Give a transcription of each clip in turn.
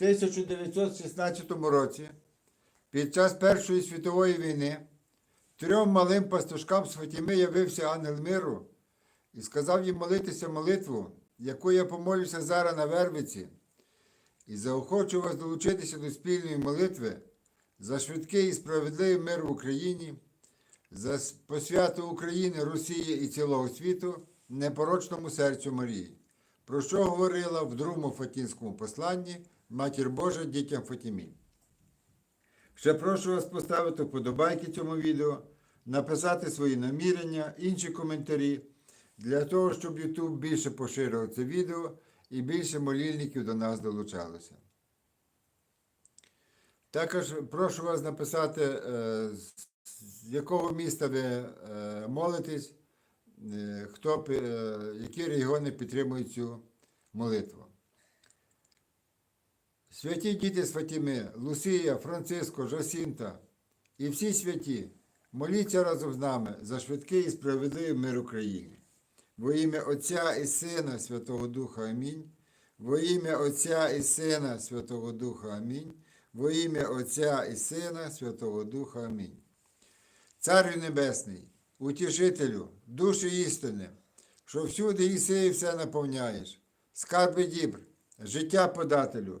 1916 році, під час Першої світової війни, трьом малим пастушкам з Фатіми явився ангел миру і сказав їм молитися молитву, яку я помолюся зараз на Вервиці, і заохочу вас долучитися до спільної молитви за швидкий і справедливий мир в Україні, за посвяту України, Росії і цілого світу непорочному серцю Марії, про що говорила в другому Фатінському посланні Матір Божа дітям Фатімі. Ще прошу вас поставити вподобайки цьому відео, написати свої намірення, інші коментарі, для того, щоб YouTube більше поширював це відео і більше молільників до нас долучалося. Також прошу вас написати, е, з якого міста ви е, молитесь, е, хто, які регіони підтримують цю молитву. Святі діти з Лусія, Франциско, Жасінта і всі святі, моліться разом з нами за швидкий і справедливий мир Україні. Во ім'я Отця і Сина Святого Духа Амінь. Во ім'я Отця і Сина Святого Духа Амінь. Во ім'я Отця і Сина Святого Духа Амінь. Царю Небесний, утішителю, душі істини, що всюди і все наповняєш, скарби дібр, життя подателю,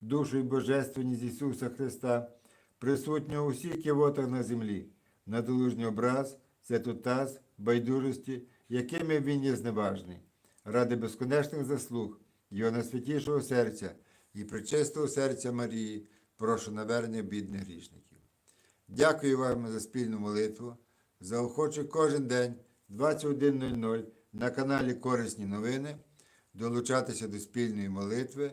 душу і божественність Ісуса Христа, присутнього у всіх кивотах на землі, на долужній образ, святотаз, байдужості, якими Він є зневажний, ради безконечних заслуг, Його найсвятішого серця і причистого серця Марії, прошу навернення бідних грішників. Дякую вам за спільну молитву. Заохочу кожен день 21.00 на каналі Корисні новини долучатися до спільної молитви